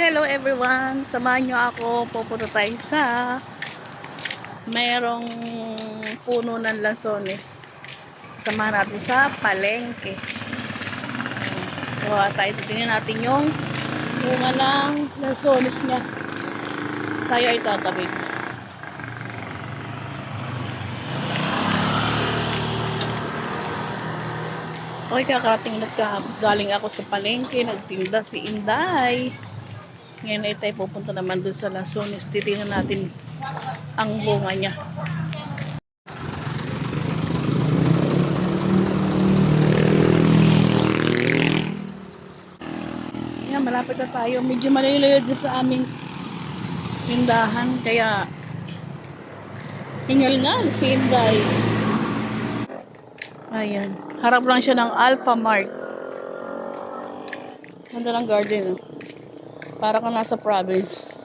Hello everyone! Samahan nyo ako. Pupunta tayo sa mayroong puno ng lansones. Samahan natin sa palengke. Kuha tayo. Titingnan natin yung bunga ng lansones niya. Tayo ay tatawid. Okay, kakarating nagka, galing ako sa palengke, nagtinda si Inday. Ngayon ay tayo pupunta naman doon sa Lanzones. Titingnan natin ang bunga niya. Yan, malapit na tayo. Medyo malayo din sa aming tindahan. Kaya hingal nga si Inday. Ayan. Harap lang siya ng Alpha Mart. Ganda ng garden. Oh. Para kang nasa province.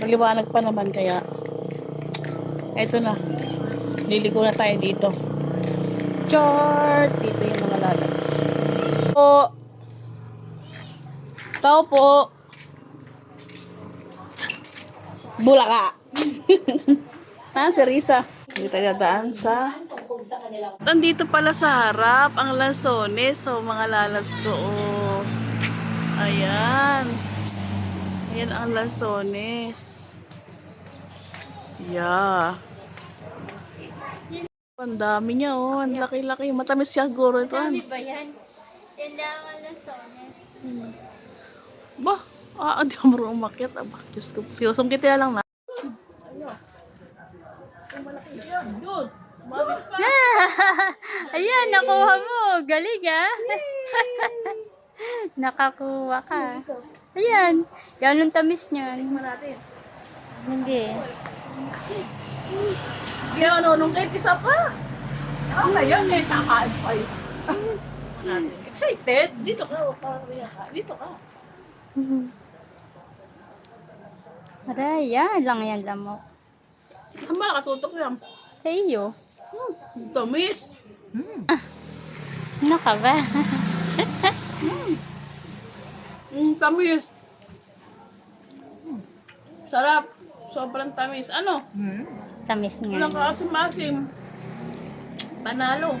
Maliwanag pa naman kaya. Eto na. Liliko na tayo dito. Chart! Dito yung mga lalabs. Po. Tao po. Bulaka. si Risa. Hindi tayo dadaan sa... Nandito pala sa harap ang lansones. So, mga lalabs ko. Oh. Ayan. Ayan ang lansones. Yeah. Ang dami niya, oh. Ang laki-laki. Matamis siguro ito. Ano? ba yan? Tindahan ng sones. Ba? Ah, hindi ako marunong umakyat. Aba, Diyos ko. Fiyosong kita lang na. Ayan, nakuha mo. Galing ah. Nakakuha ka. Ayan. Yan ang tamis niyan. Hindi. Ginawa no, nung kahit isa pa. Ako ngayon, eh, kakain pa yun. Excited? Dito ka. Dito ka. Aray, yan lang yan lamok. Tama, katutok lang. Sa iyo. Hmm, tamis. Ano ka ba? Hmm, tamis. Sarap. Sobrang tamis. Ano? tamis Walang nga. kaasim-asim. Panalo.